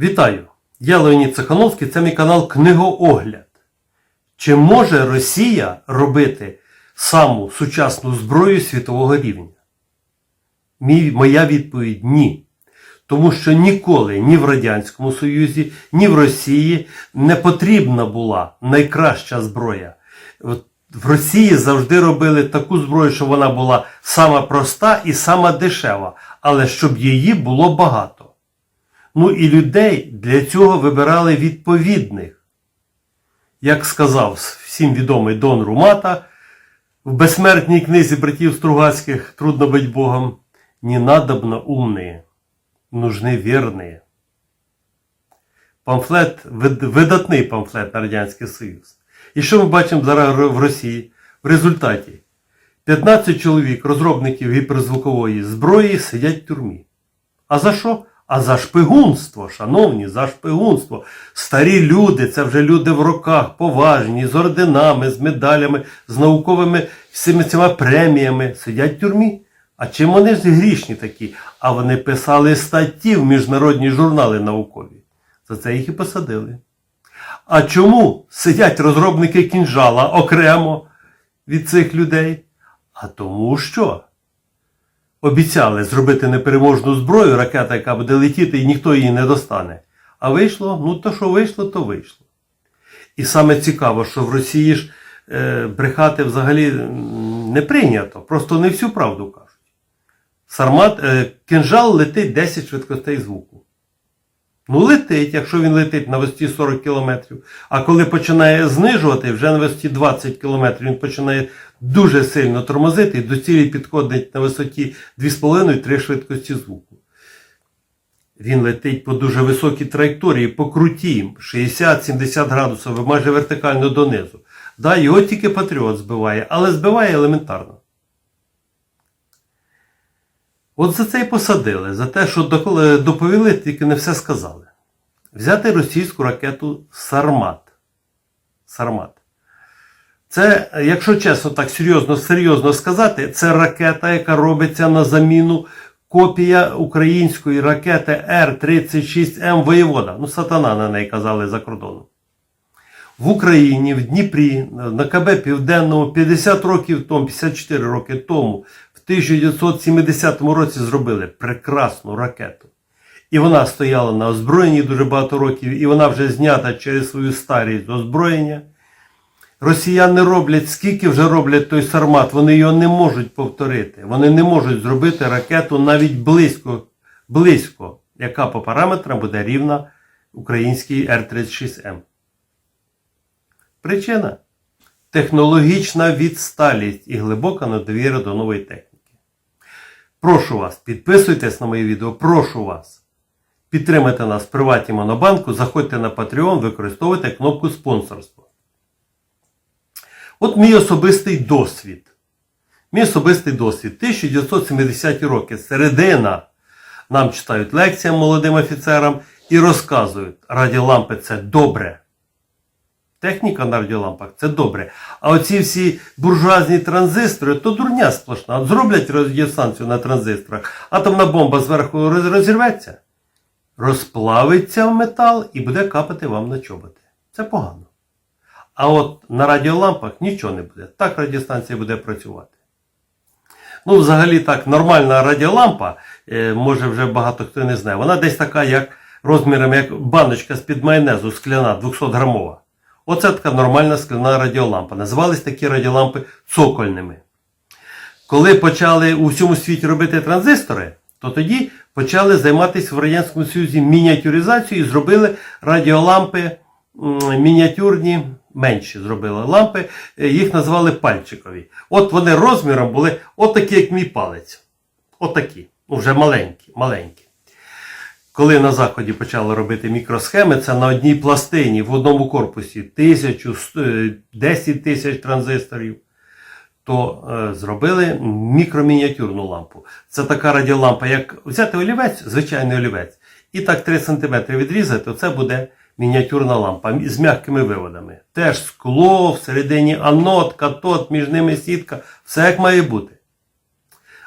Вітаю! Я Леонід Цехановський, це мій канал Книгоогляд. Чи може Росія робити саму сучасну зброю світового рівня? Моя відповідь ні. Тому що ніколи ні в Радянському Союзі, ні в Росії не потрібна була найкраща зброя. В Росії завжди робили таку зброю, що вона була сама проста і сама дешева, але щоб її було багато. Ну і людей для цього вибирали відповідних. Як сказав всім відомий Дон Румата в безсмертній книзі братів Стругацьких Трудно быть Богом, не надобно умные, нужны вірні. Памфлет, вид- видатний памфлет на Радянський Союз. І що ми бачимо зараз в Росії? В результаті 15 чоловік, розробників гіперзвукової зброї, сидять в тюрмі. А за що? А за шпигунство, шановні, за шпигунство. Старі люди, це вже люди в роках, поважні, з орденами, з медалями, з науковими всіми цими преміями, сидять в тюрмі. А чим вони ж грішні такі? А вони писали статті в міжнародні журнали наукові. За це їх і посадили. А чому сидять розробники кінжала окремо від цих людей? А тому що обіцяли зробити непереможну зброю, ракета, яка буде летіти, і ніхто її не достане. А вийшло, ну то що вийшло, то вийшло. І саме цікаво, що в Росії ж е, брехати взагалі не прийнято, просто не всю правду кажуть. Сармат, е, кинжал летить 10 швидкостей звуку. Ну, летить, якщо він летить на висоті 40 км. А коли починає знижувати, вже на висоті 20 км, він починає дуже сильно тормозити і до цілі підходить на висоті 2,5-3 швидкості звуку. Він летить по дуже високій траєкторії, по круті, 60-70 градусів, майже вертикально донизу. Да, його тільки патріот збиває, але збиває елементарно. От за це й посадили, за те, що доповіли, тільки не все сказали. Взяти російську ракету Сармат. Сармат. Це, якщо чесно, так серйозно, серйозно сказати, це ракета, яка робиться на заміну копія української ракети Р-36М Воєвода. Ну, сатана на неї казали за кордоном. В Україні, в Дніпрі, на КБ Південному 50 років тому, 54 роки тому, 1970 році зробили прекрасну ракету. І вона стояла на озброєнні дуже багато років, і вона вже знята через свою старість озброєння. Росіяни роблять, скільки вже роблять той сармат, вони його не можуть повторити. Вони не можуть зробити ракету навіть близько, близько, яка по параметрам буде рівна українській Р-36М. Причина технологічна відсталість і глибока недовіра до нової техніки. Прошу вас, підписуйтесь на моє відео, прошу вас. Підтримайте нас в приваті Монобанку, заходьте на Patreon, використовуйте кнопку спонсорства. От мій особистий досвід. Мій особистий досвід. 1970 роки. Середина. Нам читають лекції молодим офіцерам і розказують, радіолампи це добре. Техніка на радіолампах це добре. А оці всі буржуазні транзистори, то дурня сплошна. От зроблять радіостанцію на транзисторах, атомна бомба зверху розірветься, розплавиться в метал і буде капати вам на чоботи. Це погано. А от на радіолампах нічого не буде. Так радіостанція буде працювати. Ну, взагалі, так, нормальна радіолампа, е, може вже багато хто не знає, вона десь така, як розміром, як баночка з-під майонезу скляна, 200 грамова. Оце така нормальна скляна радіолампа. Називались такі радіолампи цокольними. Коли почали у всьому світі робити транзистори, то тоді почали займатися в Радянському Союзі мініатюризацією і зробили радіолампи мініатюрні, менші зробили лампи, е, їх назвали пальчикові. От вони розміром були отакі, як мій палець. Отакі. Ну, вже маленькі, маленькі. Коли на Заході почали робити мікросхеми, це на одній пластині в одному корпусі тисячу, е, 10 тисяч транзисторів, то е, зробили мікромініатюрну лампу. Це така радіолампа, як взяти олівець, звичайний олівець, і так 3 см відрізати, то це буде мініатюрна лампа з м'якими виводами. Теж скло, всередині анод, катод, між ними сітка, все як має бути.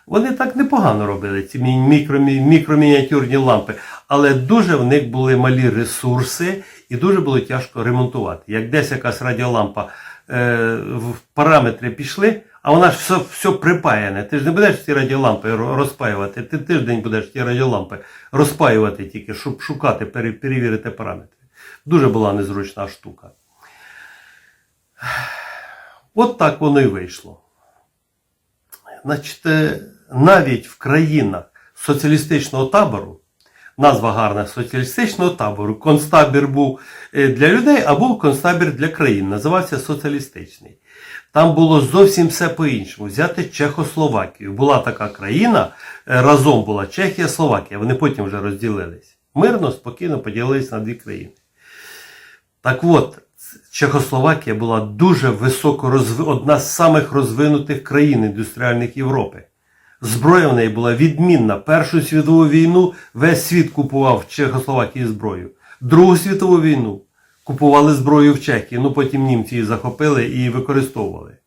Вони так непогано робили, ці мікро, мікромініатюрні лампи, але дуже в них були малі ресурси і дуже було тяжко ремонтувати. Як десь якась радіолампа е, в параметри пішли, а вона ж все, все припаяне. Ти ж не будеш ці радіолампи розпаювати, ти тиждень будеш ті радіолампи розпаювати тільки, щоб шукати, перевірити параметри. Дуже була незручна штука. От так воно і вийшло. Значить, е, навіть в країнах соціалістичного табору, назва гарна соціалістичного табору, концтабір був е, для людей, а був концтабір для країн, називався соціалістичний. Там було зовсім все по-іншому. Взяти Чехословакію. Була така країна, е, разом була Чехія, Словакія. Вони потім вже розділились. Мирно, спокійно поділились на дві країни. Так от, Чехословакія була дуже високо розви... одна з самих розвинутих країн індустріальних Європи. Зброя в неї була відмінна. Першу світову війну весь світ купував в Чехословакії зброю. Другу світову війну купували зброю в Чехії, ну потім німці її захопили і використовували.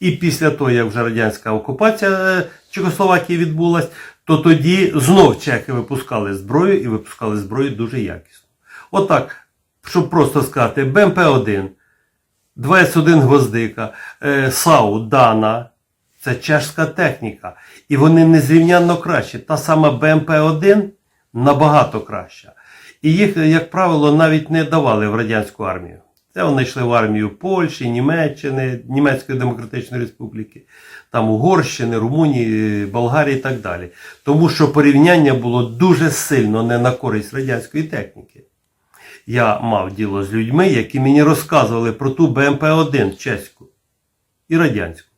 І після того, як вже радянська окупація е, Чехословакії відбулась, то тоді знов чехи випускали зброю і випускали зброю дуже якісно. Отак, щоб просто сказати, БМП-1, 21 гвоздика, е, САУ, Дана, це чешська техніка. І вони незрівнянно кращі. Та сама БМП-1 набагато краща. І їх, як правило, навіть не давали в радянську армію. Це вони йшли в армію Польщі, Німеччини, Німецької Демократичної Республіки, там Угорщини, Румунії, Болгарії і так далі. Тому що порівняння було дуже сильно не на користь радянської техніки. Я мав діло з людьми, які мені розказували про ту БМП-1 чеську і радянську.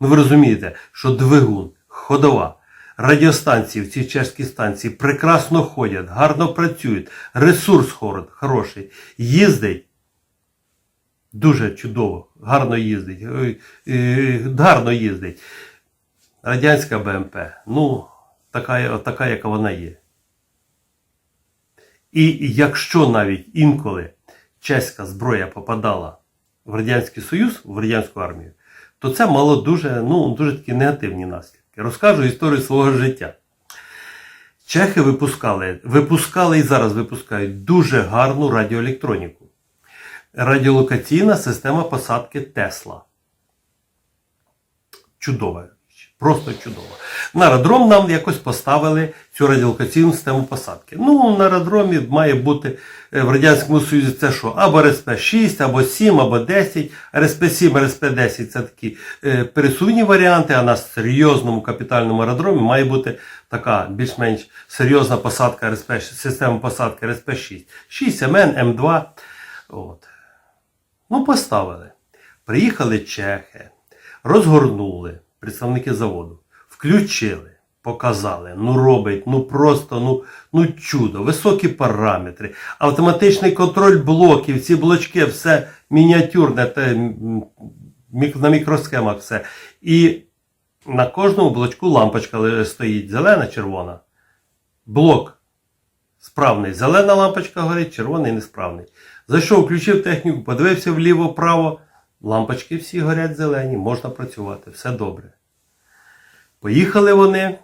Ну ви розумієте, що двигун, ходова, радіостанції в цій чеській станції прекрасно ходять, гарно працюють, ресурс хороший, їздить дуже чудово, гарно їздить, е, гарно їздить. Радянська БМП, ну, така, така, яка вона є. І якщо навіть інколи чеська зброя попадала в Радянський Союз, в радянську армію, то це мало дуже, ну, дуже такі негативні наслідки. Розкажу історію свого життя. Чехи випускали, випускали і зараз випускають дуже гарну радіоелектроніку. Радіолокаційна система посадки Тесла. Чудова. Просто чудова. На аеродром нам якось поставили цю радіолокаційну систему посадки. Ну, на аеродромі має бути е, в Радянському Союзі це що? Або РСП-6, або 7, або 10. РСП-7, РСП-10 це такі е, пересувні варіанти, а на серйозному капітальному аеродромі має бути така більш-менш серйозна посадка РСП, система посадки РСП-6. 6 МН, М2. От. Ну, поставили. Приїхали чехи, розгорнули представники заводу, включили, показали. Ну робить, ну просто, ну, ну чудо, високі параметри, автоматичний контроль блоків, ці блочки, все мініатюрне, те, на мікросхемах все. І на кожному блочку лампочка стоїть зелена, червона. Блок справний. Зелена лампочка горить, червоний несправний. Зайшов, включив техніку, подивився вліво-вправо. Лампочки всі горять зелені, можна працювати, все добре. Поїхали вони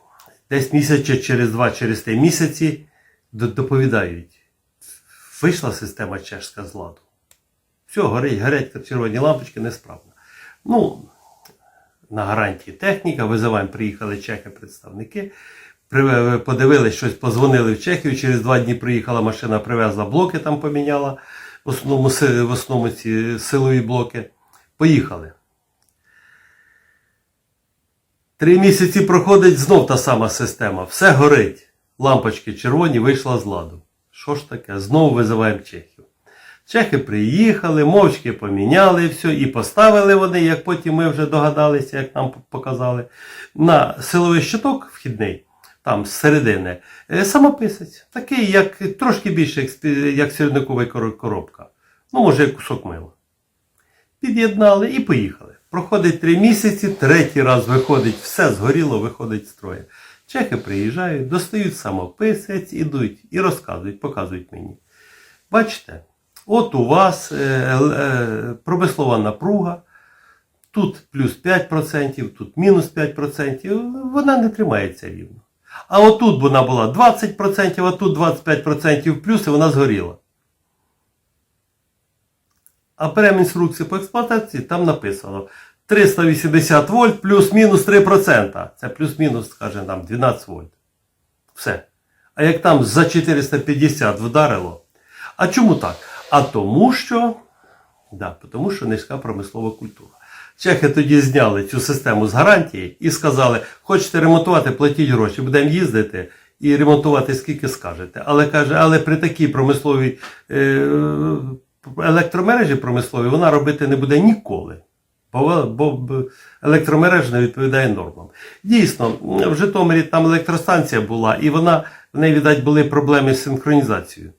десь місяця через два, через три місяці доповідають. Вийшла система чешська з ладу. Все, горить, горять червоні лампочки, несправно. Ну, на гарантії техніка, визиваємо, приїхали чехи-представники. Подивились щось, позвонили в Чехію. Через два дні приїхала машина, привезла блоки, там поміняла. В основному, в основному ці силові блоки. Поїхали. Три місяці проходить знов та сама система. Все горить. Лампочки червоні, вийшла з ладу. Що ж таке? Знову визиваємо чехів. Чехи приїхали, мовчки поміняли все і поставили вони, як потім ми вже догадалися, як нам показали, на силовий щиток вхідний, там з середини, е, самописець. Такий, як трошки більше, як, кор- коробка. Ну, може, як кусок мила. Під'єднали і поїхали. Проходить три місяці, третій раз виходить, все згоріло, виходить з строя. Чехи приїжджають, достають самописець, ідуть і розказують, показують мені. Бачите, от у вас е, е, промислова напруга, Тут плюс 5%, тут мінус 5%, вона не тримається рівно. А отут вона була 20%, а тут 25% плюс, і вона згоріла. А прямо інструкції по експлуатації там написано 380 вольт плюс-мінус 3%. Це плюс-мінус, скаже нам, 12 вольт. Все. А як там за 450 вдарило. А чому так? А тому що, да, тому що низька промислова культура. Чехи тоді зняли цю систему з гарантії і сказали, хочете ремонтувати, платіть гроші, будемо їздити і ремонтувати скільки скажете. Але каже, але при такій промисловій е, електромережі промисловій вона робити не буде ніколи. Бо, електромережа не відповідає нормам. Дійсно, в Житомирі там електростанція була, і вона, в неї, видать, були проблеми з синхронізацією.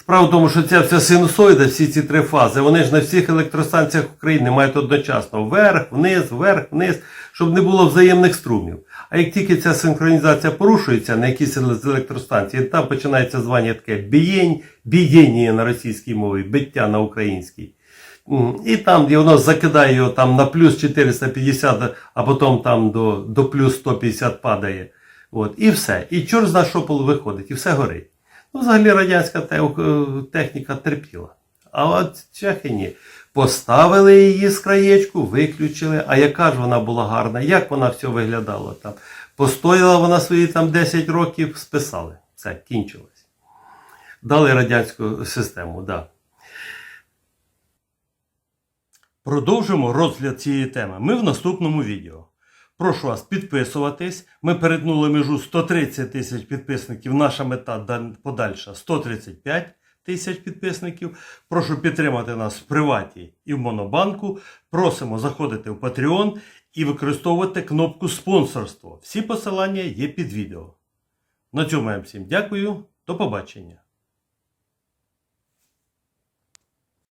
Справа в тому, що ця вся синусоїда, всі ці три фази, вони ж на всіх електростанціях України мають одночасно вверх, вниз, вверх, вниз, щоб не було взаємних струмів. А як тільки ця синхронізація порушується на якійсь з електростанції, там починається звання таке бієнь, бієння на російській мові, биття на українській. І там, де воно закидає його там на плюс 450, а потім там до, до плюс 150 падає. От, і все. І чорт зна шопол виходить, і все горить. Ну, взагалі радянська е, техніка терпіла. А от чехи ні. Поставили її з краєчку, виключили. А яка ж вона була гарна, як вона все виглядала там. Постояла вона свої там 10 років, списали. Все, кінчилось. Дали радянську систему, да. Продовжимо розгляд цієї теми ми в наступному відео. Прошу вас підписуватись. Ми перетнули межу 130 тисяч підписників. Наша мета подальша 135 тисяч підписників. Прошу підтримати нас в приваті і в Монобанку. Просимо заходити в Patreon і використовувати кнопку спонсорство. Всі посилання є під відео. На цьому я всім дякую. До побачення.